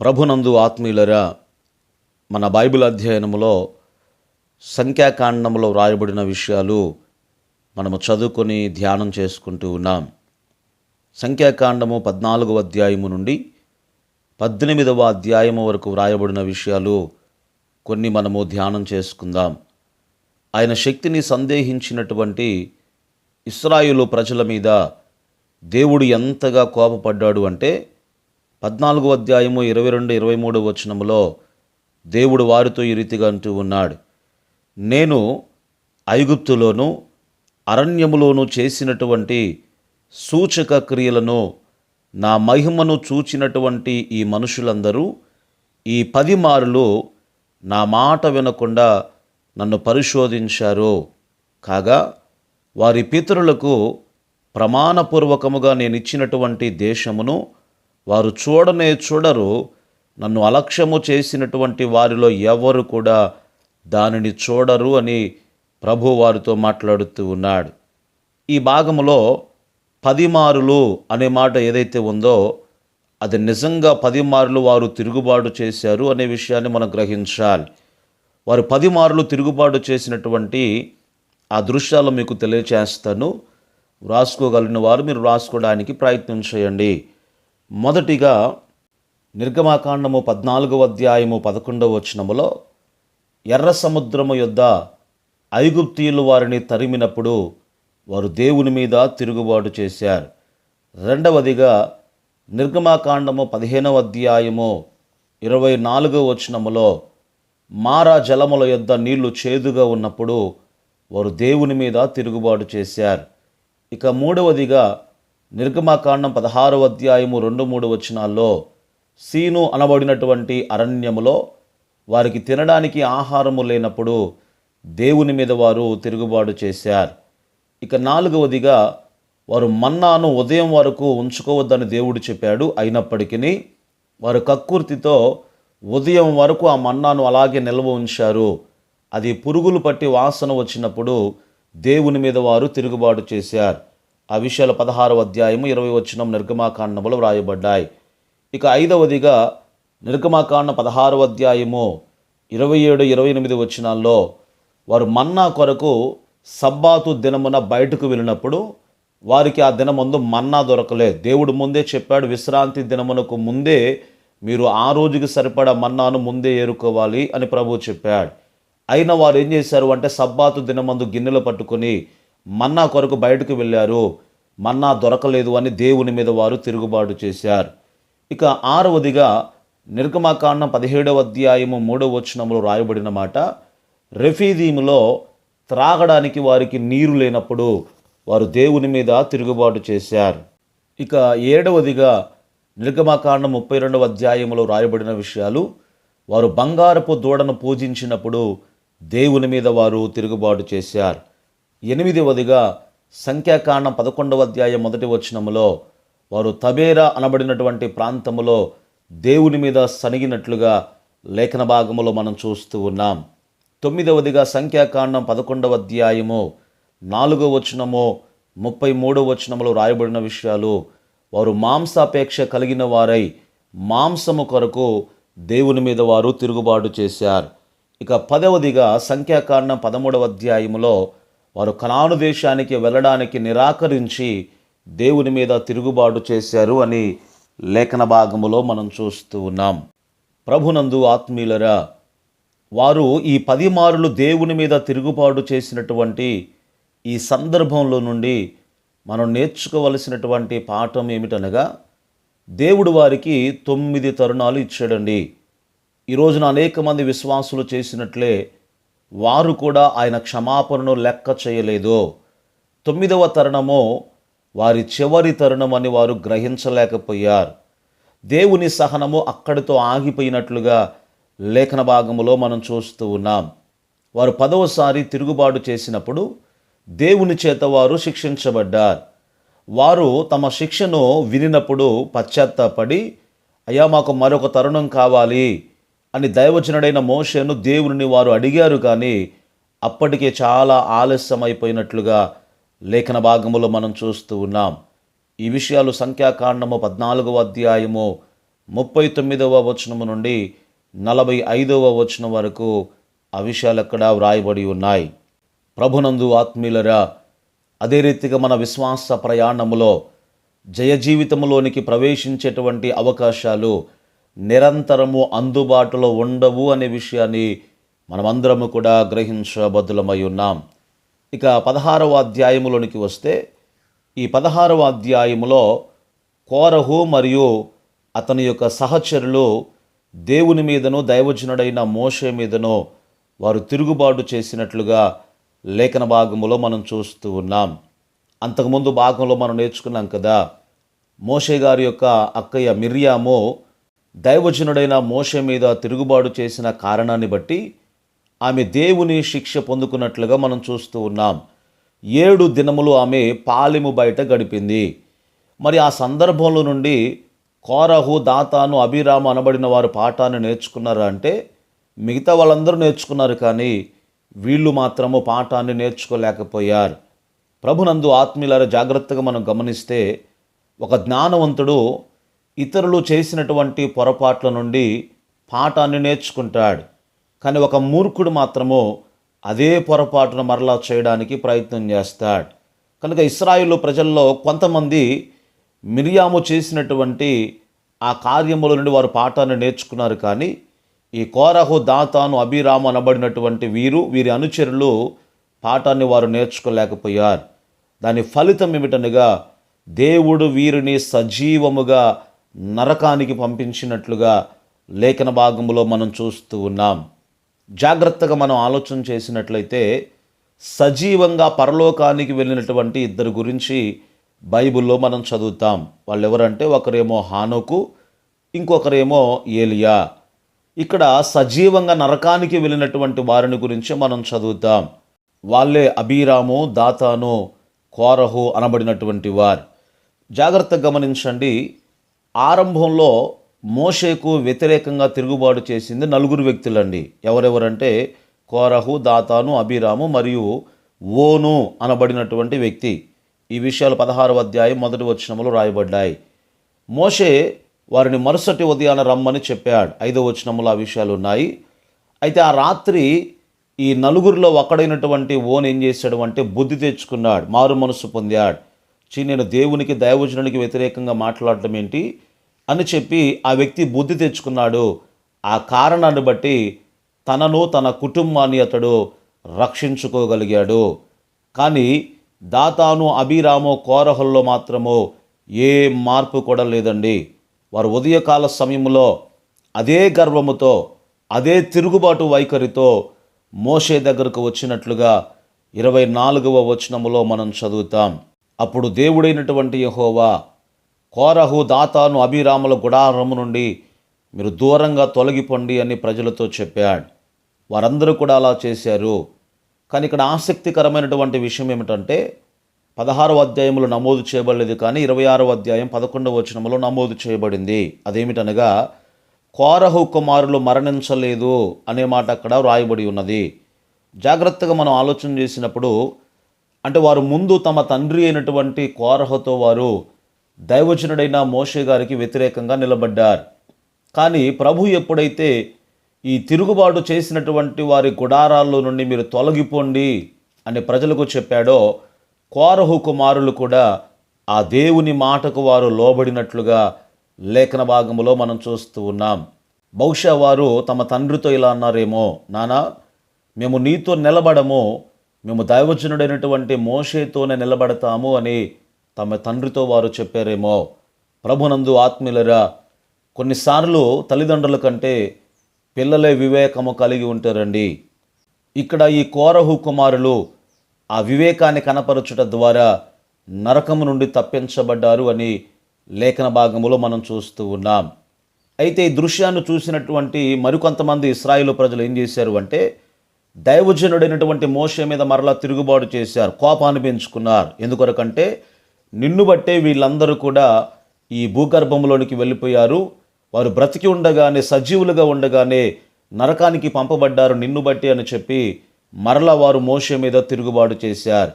ప్రభునందు ఆత్మీయులరా మన బైబిల్ అధ్యయనములో సంఖ్యాకాండంలో వ్రాయబడిన విషయాలు మనము చదువుకొని ధ్యానం చేసుకుంటూ ఉన్నాం. సంఖ్యాకాండము పద్నాలుగవ అధ్యాయము నుండి పద్దెనిమిదవ అధ్యాయము వరకు వ్రాయబడిన విషయాలు కొన్ని మనము ధ్యానం చేసుకుందాం. ఆయన శక్తిని సందేహించినటువంటి ఇస్రాయులు ప్రజల మీద దేవుడు ఎంతగా కోపపడ్డాడు అంటే పద్నాలుగో అధ్యాయము ఇరవై రెండు ఇరవై మూడు వచనములో దేవుడు వారితో ఈ రీతిగా అంటూ ఉన్నాడు. నేను ఐగుప్తులోను అరణ్యములోను చేసినటువంటి సూచక క్రియలను నా మహిమను చూచినటువంటి ఈ మనుషులందరూ ఈ పది మారులు నా మాట వినకుండా నన్ను పరిశోధించారు. కాగా వారి పితరులకు ప్రమాణపూర్వకముగా నేను ఇచ్చినటువంటి దేశమును వారు చూడనే చూడరు. నన్ను అలక్ష్యము చేసినటువంటి వారిలో ఎవరు కూడా దానిని చూడరు అని ప్రభు వారితో మాట్లాడుతూ ఉన్నాడు. ఈ భాగంలో పదిమారులు అనే మాట ఏదైతే ఉందో అది నిజంగా పదిమారులు వారు తిరుగుబాటు చేశారు అనే విషయాన్ని మనం గ్రహించాలి. వారు పదిమారులు తిరుగుబాటు చేసినటువంటి ఆ దృశ్యాలు మీకు తెలియచేస్తాను. వ్రాసుకోగలిగిన వారు మీరు వ్రాసుకోవడానికి ప్రయత్నం చేయండి. మొదటిగా నిర్గమాకాండము పద్నాలుగవ అధ్యాయము పదకొండవ వచనములో ఎర్ర సముద్రము యొద్ద ఐగుప్తీయులు వారిని తరిమినప్పుడు వారు దేవుని మీద తిరుగుబాటు చేశారు. రెండవదిగా నిర్గమాకాండము పదిహేనవ అధ్యాయము ఇరవై నాలుగవ వచనములో మారా జలముల యొద్ద నీళ్ళు చేదుగా ఉన్నప్పుడు వారు దేవుని మీద తిరుగుబాటు చేశారు. ఇక మూడవదిగా నిర్గమాకాండం పదహారవ అధ్యాయము రెండు మూడు వచనాల్లో సీను అనబడినటువంటి అరణ్యములో వారికి తినడానికి ఆహారము లేనప్పుడు దేవుని మీద వారు తిరుగుబాటు చేశారు. ఇక నాలుగవదిగా వారు మన్నాను ఉదయం వరకు ఉంచుకోవద్దని దేవుడు చెప్పాడు. అయినప్పటికీ వారు కక్కుర్తితో ఉదయం వరకు ఆ మన్నాను అలాగే నిల్వ ఉంచారు. అది పురుగులు పట్టి వాసన వచ్చినప్పుడు దేవుని మీద వారు తిరుగుబాటు చేశారు. ఆ విషయాలు పదహారవ అధ్యాయము ఇరవై వచనం నిర్గమాకాండములు వ్రాయబడ్డాయి. ఇక ఐదవదిగా నిర్గమాకాండ పదహారవ అధ్యాయము ఇరవై ఏడు ఇరవై ఎనిమిది వచనాల్లో వారు మన్నా కొరకు సబ్బాతు దినమున బయటకు వెళ్ళినప్పుడు వారికి ఆ దినమందు మన్నా దొరకలేదు దేవుడు ముందే చెప్పాడు విశ్రాంతి దినమునకు ముందే మీరు ఆ రోజుకి సరిపడా మన్నాను ముందే ఏరుకోవాలి అని ప్రభు చెప్పాడు. అయినా వారు ఏం చేశారు అంటే సబ్బాతు దినమందు గిన్నెలు పట్టుకొని మన్నా కొరకు బయటకు వెళ్ళారు. మన్నా దొరకలేదు అని దేవుని మీద వారు తిరుగుబాటు చేశారు. ఇక ఆరవదిగా నిర్గమాకాండం పదిహేడవ అధ్యాయము మూడవ వచనంలో రాయబడిన మాట రెఫీదీములో త్రాగడానికి వారికి నీరు లేనప్పుడు వారు దేవుని మీద తిరుగుబాటు చేశారు. ఇక ఏడవదిగా నిర్గమాకాండం ముప్పై రెండవ అధ్యాయంలో రాయబడిన విషయాలు వారు బంగారపు దూడను పూజించినప్పుడు దేవుని మీద వారు తిరుగుబాటు చేశారు. ఎనిమిదవదిగా సంఖ్యాకాండం పదకొండవ అధ్యాయం మొదటి వచనములో వారు తబేరా అనబడినటువంటి ప్రాంతములో దేవుని మీద సనిగినట్లుగా లేఖన భాగములో మనం చూస్తూ ఉన్నాం. తొమ్మిదవదిగా సంఖ్యాకాండం పదకొండవ అధ్యాయము నాలుగో వచనము ముప్పై మూడో వచనములో రాయబడిన విషయాలు వారు మాంసాపేక్ష కలిగిన వారై మాంసము కొరకు దేవుని మీద వారు తిరుగుబాటు చేశారు. ఇక పదవదిగా సంఖ్యాకాండం పదమూడవ అధ్యాయములో వారు కనాను దేశానికి వెళ్ళడానికి నిరాకరించి దేవుని మీద తిరుగుబాటు చేశారు అని లేఖన భాగములో మనం చూస్తూ ఉన్నాం. ప్రభునందు ఆత్మీయులరా వారు ఈ పది మారులు దేవుని మీద తిరుగుబాటు చేసినటువంటి ఈ సందర్భంలో నుండి మనం నేర్చుకోవలసినటువంటి పాఠం ఏమిటనగా దేవుడు వారికి తొమ్మిది తరుణాలు ఇచ్చాడండి. ఈరోజున అనేక మంది విశ్వాసులు చేసినట్లే వారు కూడా ఆయన క్షమాపణను లెక్క చేయలేదు. తొమ్మిదవ తరుణము వారి చివరి తరుణం అని వారు గ్రహించలేకపోయారు. దేవుని సహనము అక్కడితో ఆగిపోయినట్లుగా లేఖన భాగములో మనం చూస్తూ ఉన్నాం. వారు పదవసారి తిరుగుబాటు చేసినప్పుడు దేవుని చేత వారు శిక్షించబడ్డారు. వారు తమ శిక్షను వినినప్పుడు పశ్చాత్తాపడి అయ్యా మాకు మరొక తరుణం కావాలి. అని దైవజనుడైన మోషను దేవుని వారు అడిగారు కానీ అప్పటికే చాలా ఆలస్యమైపోయినట్లుగా లేఖన భాగములో మనం చూస్తూ ఉన్నాం. ఈ విషయాలు సంఖ్యాకాండము పద్నాలుగవ అధ్యాయము ముప్పై తొమ్మిదవ వచనము నుండి నలభై ఐదవ వచనం వరకు ఆ విషయాలు అక్కడ వ్రాయబడి ఉన్నాయి. ప్రభునందు ఆత్మీయులరా అదే రీతిగా మన విశ్వాస ప్రయాణములో జయ జీవితంలోనికి ప్రవేశించేటువంటి అవకాశాలు నిరంతరము అందుబాటులో ఉండవు అనే విషయాన్ని మనమందరము కూడా గ్రహించబద్దులమై ఉన్నాం. ఇక పదహారవ అధ్యాయములోనికి వస్తే ఈ పదహారవ అధ్యాయములో కోరహు మరియు అతని యొక్క సహచరులు దేవుని మీదను దైవజనుడైన మోషే మీదను వారు తిరుగుబాటు చేసినట్లుగా లేఖన భాగములో మనం చూస్తూ ఉన్నాం. అంతకుముందు భాగంలో మనం నేర్చుకున్నాం కదా మోషే గారి యొక్క అక్కయ్య మిర్యాము దైవజనుడైన మోషే మీద తిరుగుబాటు చేసిన కారణాన్ని బట్టి ఆమె దేవుని శిక్ష పొందుకున్నట్లుగా మనం చూస్తూ ఉన్నాం. ఏడు దినములు ఆమె పాలెము బయట గడిపింది. మరి ఆ సందర్భంలో నుండి కోరహు దాతాను అభిరామ అనబడిన వారు పాఠాన్ని నేర్చుకున్నారా అంటే మిగతా వాళ్ళందరూ నేర్చుకున్నారు కానీ వీళ్ళు మాత్రము పాఠాన్ని నేర్చుకోలేకపోయారు. ప్రభునందు ఆత్మీయులారా జాగ్రత్తగా మనం గమనిస్తే ఒక జ్ఞానవంతుడు ఇతరులు చేసినటువంటి పొరపాట్ల నుండి పాఠాన్ని నేర్చుకుంటాడు. కానీ ఒక మూర్ఖుడు మాత్రము అదే పొరపాటును మరలా చేయడానికి ప్రయత్నం చేస్తాడు. కనుక ఇస్రాయిల్ ప్రజల్లో కొంతమంది మిరియాము చేసినటువంటి ఆ కార్యముల నుండి వారు పాఠాన్ని నేర్చుకున్నారు. కానీ ఈ కోరహు దాతాను అభిరాము అనబడినటువంటి వీరు వీరి అనుచరులు పాఠాన్ని వారు నేర్చుకోలేకపోయారు. దాని ఫలితం ఏమిటనగా దేవుడు వీరిని సజీవముగా నరకానికి పంపించినట్లుగా లేఖన భాగంలో మనం చూస్తూ ఉన్నాం. జాగ్రత్తగా మనం ఆలోచన చేసినట్లయితే సజీవంగా పరలోకానికి వెళ్ళినటువంటి ఇద్దరు గురించి బైబిల్లో మనం చదువుతాం. వాళ్ళు ఎవరంటే ఒకరేమో హానోకు ఇంకొకరేమో ఏలియా. ఇక్కడ సజీవంగా నరకానికి వెళ్ళినటువంటి వారిని గురించి మనం చదువుతాం. వాళ్ళే అబీరాము దాతాను కోరహు అనబడినటువంటి వారు. జాగ్రత్తగా గమనించండి ఆరంభంలో మోషేకు వ్యతిరేకంగా తిరుగుబాటు చేసింది నలుగురు వ్యక్తులండి. ఎవరెవరంటే కోరహు దాతాను అభిరాము మరియు ఓను అనబడినటువంటి వ్యక్తి. ఈ విషయాలు పదహారవ అధ్యాయం మొదటి వచనములు రాయబడ్డాయి. మోషే వారిని మరుసటి ఉదయాన రమ్మని చెప్పాడు. ఐదో వచనములు ఆ విషయాలు ఉన్నాయి. అయితే ఆ రాత్రి ఈ నలుగురిలో ఒకడైనటువంటి ఓన్ ఏం చేశాడు అంటే బుద్ధి తెచ్చుకున్నాడు. మారు మనసు పొందాడు. చీ నేను దేవునికి దైవజనునికి వ్యతిరేకంగా మాట్లాడటం ఏంటి? అని చెప్పి ఆ వ్యక్తి బుద్ధి తెచ్చుకున్నాడు. ఆ కారణాన్ని బట్టి తనను తన కుటుంబాన్ని అతడు రక్షించుకోగలిగాడు. కానీ దాతాను అభిరామో కోరహల్లో మాత్రము ఏ మార్పు కూడా లేదండి. వారు ఉదయకాల సమయంలో అదే గర్వముతో అదే తిరుగుబాటు వైఖరితో మోషే దగ్గరకు వచ్చినట్లుగా ఇరవై నాలుగవ వచనములో మనం చదువుతాం. అప్పుడు దేవుడైనటువంటి యహోవా కోరహు దాతాను అభిరాముల గుడారము నుండి మీరు దూరంగా తొలగిపోండి అని ప్రజలతో చెప్పాడు. వారందరూ కూడా అలా చేశారు. కానీ ఇక్కడ ఆసక్తికరమైనటువంటి విషయం ఏమిటంటే పదహారవ అధ్యాయంలో నమోదు చేయబడలేదు కానీ ఇరవై ఆరవ అధ్యాయం పదకొండవ వచనంలో నమోదు చేయబడింది. అదేమిటనగా కోరహు కుమారులు మరణించలేదు అనే మాట అక్కడ వ్రాయబడి ఉన్నది. జాగ్రత్తగా మనం ఆలోచన చేసినప్పుడు అంటే వారు ముందు తమ తండ్రి అయినటువంటి కోరహతో వారు దైవజనుడైన మోషే గారికి వ్యతిరేకంగా నిలబడ్డారు. కానీ ప్రభు ఎప్పుడైతే ఈ తిరుగుబాటు చేసినటువంటి వారి గుడారాల్లో నుండి మీరు తొలగిపోండి అని ప్రజలకు చెప్పాడో కోరహు కుమారులు కూడా ఆ దేవుని మాటకు వారు లోబడినట్లుగా లేఖన భాగంలో మనం చూస్తూ ఉన్నాం. బహుశా వారు తమ తండ్రితో ఇలా అన్నారేమో నానా మేము నీతో నిలబడము మేము దైవజనుడైనటువంటి మోషేతోనే నిలబడతాము అని తమ తండ్రితో వారు చెప్పారేమో. ప్రభునందు ఆత్మీయులరా కొన్నిసార్లు తల్లిదండ్రుల కంటే పిల్లలే వివేకము కలిగి ఉంటారండి. ఇక్కడ ఈ కోరహు కుమారులు ఆ వివేకాన్ని కనపరచుట ద్వారా నరకము నుండి తప్పించబడ్డారు అని లేఖన భాగములో మనం చూస్తూ ఉన్నాం. అయితే ఈ దృశ్యాన్ని చూసినటువంటి మరికొంతమంది ఇస్రాయిల్ ప్రజలు ఏం చేశారు అంటే దైవజనుడైనటువంటి మోస మీద మరలా తిరుగుబాటు చేశారు కోపాన్ని పెంచుకున్నారు. ఎందుకొరకంటే నిన్ను బట్టే వీళ్ళందరూ కూడా ఈ భూగర్భంలోనికి వెళ్ళిపోయారు. వారు బ్రతికి ఉండగానే సజీవులుగా ఉండగానే నరకానికి పంపబడ్డారు నిన్ను బట్టి అని చెప్పి మరలా వారు మోస మీద తిరుగుబాటు చేశారు.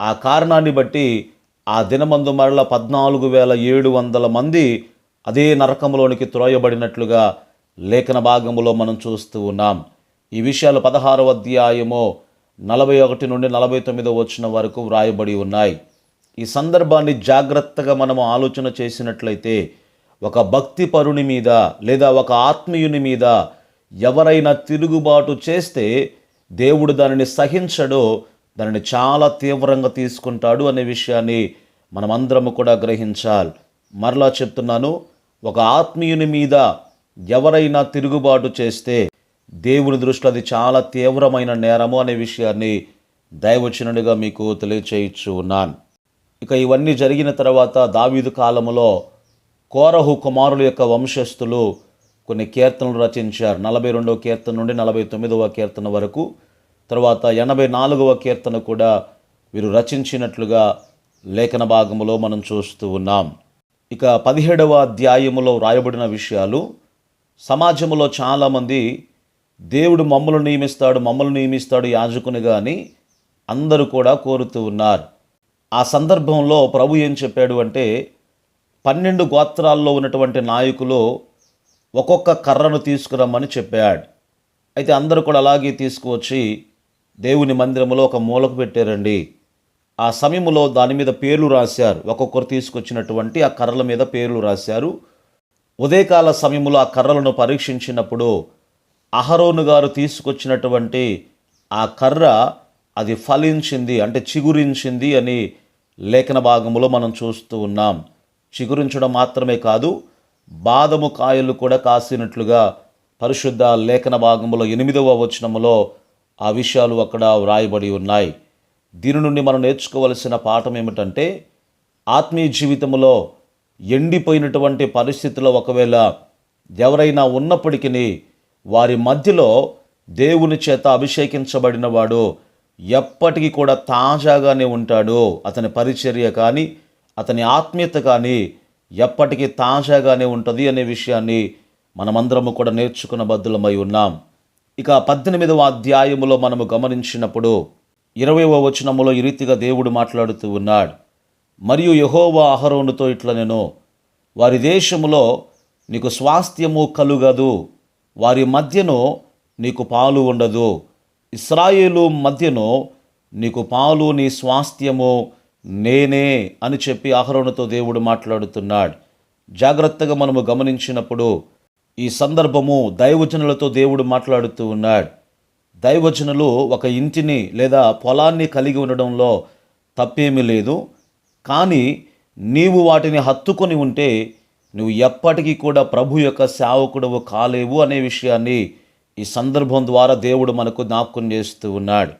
ఆ కారణాన్ని బట్టి ఆ దినమందు మరల పద్నాలుగు వేల ఏడు వందల మంది అదే నరకంలోనికి త్రోయబడినట్లుగా లేఖన భాగంలో మనం చూస్తూ ఉన్నాం. ఈ విషయాలు పదహారవ అధ్యాయము నలభై ఒకటి నుండి నలభై తొమ్మిదో వచ్చిన వరకు వ్రాయబడి ఉన్నాయి. ఈ సందర్భాన్ని జాగ్రత్తగా మనము ఆలోచన చేసినట్లయితే ఒక భక్తి పరుని మీద లేదా ఒక ఆత్మీయుని మీద ఎవరైనా తిరుగుబాటు చేస్తే దేవుడు దానిని సహించడో దానిని చాలా తీవ్రంగా తీసుకుంటాడు అనే విషయాన్ని మనమందరము కూడా గ్రహించాలి. మరలా చెప్తున్నాను ఒక ఆత్మీయుని మీద ఎవరైనా తిరుగుబాటు చేస్తే దేవుని దృష్టిలో అది చాలా తీవ్రమైన నేరము అనే విషయాన్ని దైవచనుడిగా మీకు తెలియచేయచ్చు ఉన్నాను ఇక ఇవన్నీ జరిగిన తర్వాత దావీదు కాలంలో కోరహు కుమారుల యొక్క వంశస్థులు కొన్ని కీర్తనలు రచించారు. నలభై రెండవ కీర్తన నుండి నలభై తొమ్మిదవ కీర్తన వరకు తర్వాత ఎనభై నాలుగవ కీర్తన కూడా వీరు రచించినట్లుగా లేఖన భాగంలో మనం చూస్తూ ఉన్నాం. ఇక పదిహేడవ అధ్యాయములో వ్రాయబడిన విషయాలు సమాజంలో చాలామంది దేవుడు మమ్మల్ని నియమిస్తాడు మమ్మల్ని నియమిస్తాడు యాజకునిగా అని అందరూ కూడా కోరుతూ ఉన్నారు. ఆ సందర్భంలో ప్రభు ఏం చెప్పాడు అంటే పన్నెండు గోత్రాల్లో ఉన్నటువంటి నాయకులు ఒక్కొక్క కర్రను తీసుకురమ్మని చెప్పాడు. అయితే అందరూ కూడా అలాగే తీసుకువచ్చి దేవుని మందిరంలో ఒక మూలకు పెట్టారండి. ఆ సమయంలో దాని మీద పేర్లు రాశారు. ఒక్కొక్కరు తీసుకొచ్చినటువంటి ఆ కర్రల మీద పేర్లు రాశారు. ఉదయకాల సమయంలో ఆ కర్రలను పరీక్షించినప్పుడు అహరోను గారు తీసుకొచ్చినటువంటి ఆ కర్ర అది ఫలించింది అంటే చిగురించింది అని లేఖన భాగంలో మనం చూస్తూ ఉన్నాం. చిగురించడం మాత్రమే కాదు బాదము కాయలు కూడా కాసినట్లుగా పరిశుద్ధ లేఖన భాగంలో ఎనిమిదవ వచనములో ఆ విషయాలు అక్కడ వ్రాయబడి ఉన్నాయి. దీని నుండి మనం నేర్చుకోవలసిన పాఠం ఏమిటంటే ఆత్మీయ జీవితంలో ఎండిపోయినటువంటి పరిస్థితిలో ఒకవేళ ఎవరైనా ఉన్నప్పటికీ వారి మధ్యలో దేవుని చేత అభిషేకించబడినవాడు ఎప్పటికీ కూడా తాజాగానే ఉంటాడు. అతని పరిచర్య కానీ అతని ఆత్మీయత కానీ ఎప్పటికీ తాజాగానే ఉంటుంది అనే విషయాన్ని మనమందరము కూడా నేర్చుకున్న బద్దులమై ఉన్నాం. ఇక పద్దెనిమిదవ అధ్యాయములో మనము గమనించినప్పుడు ఇరవైవ వచనములో ఈ రీతిగా దేవుడు మాట్లాడుతూ ఉన్నాడు. మరియు యహోవా అహరోనుతో ఇట్లా నేను వారి దేశములో నీకు స్వాస్థ్యము కలుగదు. వారి మధ్యను నీకు పాలు ఉండదు. ఇస్రాయేలు మధ్యను నీకు పాలు నీ స్వాస్థ్యము నేనే అని చెప్పి అహరోనుతో దేవుడు మాట్లాడుతున్నాడు. జాగ్రత్తగా మనము గమనించినప్పుడు ఈ సందర్భము దైవజనులతో దేవుడు మాట్లాడుతూ ఉన్నాడు. దైవజనులు ఒక ఇంటిని లేదా పొలాన్ని కలిగి ఉండడంలో తప్పేమీ లేదు. కానీ నీవు వాటిని హత్తుకొని ఉంటే నువ్వు ఎప్పటికీ కూడా ప్రభు యొక్క సేవకుడవు కాలేవు అనే విషయాన్ని ఈ సందర్భం ద్వారా దేవుడు మనకు జ్ఞాపకం చేస్తూ ఉన్నాడు.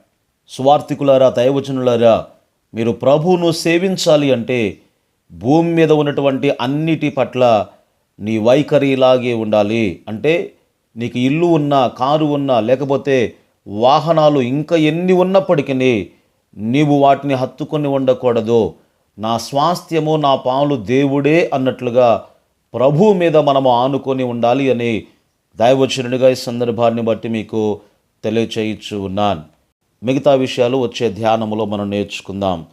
స్వార్థికులారా దైవచనులారా మీరు ప్రభువును సేవించాలి అంటే భూమి మీద ఉన్నటువంటి అన్నిటి పట్ల నీ వైఖరి ఇలాగే ఉండాలి. అంటే నీకు ఇల్లు ఉన్నా కారు ఉన్నా లేకపోతే వాహనాలు ఇంకా ఎన్ని ఉన్నప్పటికీ నీవు వాటిని హత్తుకొని ఉండకూడదు. నా స్వాస్థ్యము నా పాలు దేవుడే అన్నట్లుగా ప్రభు మీద మనము ఆనుకొని ఉండాలి అని దైవచనుడిగా ఈ సందర్భాన్ని బట్టి మీకు తెలియచేయచ్చు ఉన్నాను మిగతా విషయాలు వచ్చే ధ్యానములో మనం నేర్చుకుందాం.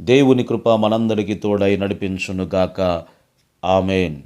దేవుని కృప మనందరికీ తోడై నడిపించునుగాక. ఆమెన్.